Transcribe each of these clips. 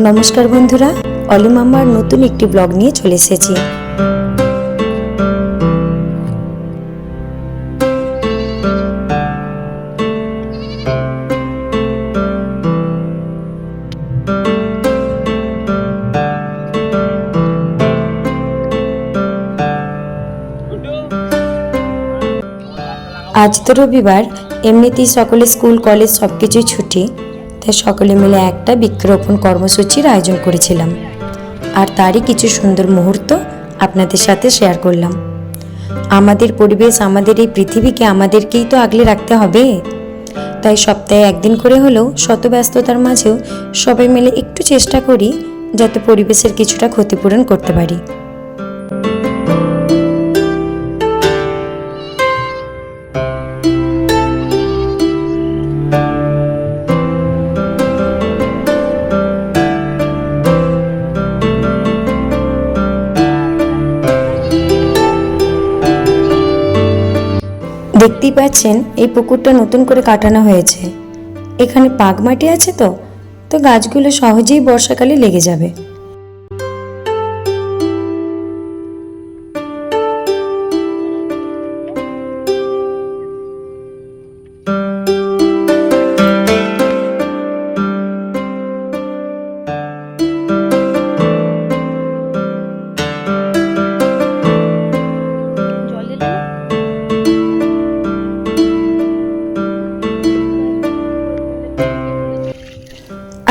নমস্কার বন্ধুরা অলি মাম্মার নতুন একটি ব্লগ নিয়ে চলে এসেছি। আজ তো রবিবার, এমনিতেই সকলে স্কুল, কলেজ সব কিছুই ছুটি, তাই সকলে মিলে একটা বৃক্ষরোপণ কর্মসূচির আয়োজন করেছিলাম। আর তারই কিছু সুন্দর মুহূর্ত আপনাদের সাথে শেয়ার করলাম। আমাদের পরিবেশ, আমাদের এই পৃথিবীকে আমাদেরকেই তো আগলে রাখতে হবে। তাই সপ্তাহে একদিন করে হলেও শত ব্যস্ততার মাঝেও সবাই মিলে একটু চেষ্টা করি, যাতে পরিবেশের কিছুটা ক্ষতিপূরণ করতে পারি। দেখতেই পাচ্ছেন এই পুকুরটা নতুন করে কাটানো হয়েছে। এখানে পাক মাটি আছে তো? তো গাছগুলো সহজেই বর্ষাকালে লেগে যাবে।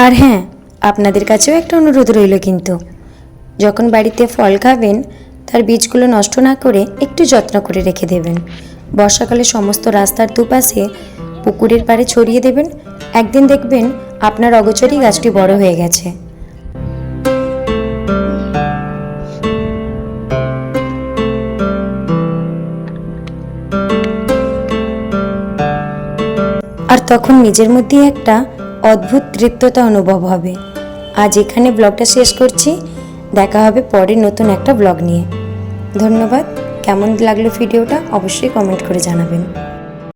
আর হ্যাঁ আপনাদের কাছেও একটা অনুরোধ রইল কিন্তু। যখন বাড়িতে ফল খাবেন, তার বীজগুলো নষ্ট না করে একটু যত্ন করে রেখে দেবেন। বর্ষাকালে সমস্ত রাস্তার দুপাশে পুকুরের পাড়ে ছড়িয়ে দেবেন। একদিন দেখবেন আপনার অগোচরেই গাছটি বড় হয়ে গেছে। আর তখন নিজের মধ্যেই একটা অদ্ভুত তৃপ্ততা অনুভব হবে। আজ এখানে ব্লগটা শেষ করছি। দেখা হবে পরে নতুন একটা ব্লগ নিয়ে। ধন্যবাদ। কেমন লাগল ভিডিওটা অবশ্যই কমেন্ট করে জানাবেন।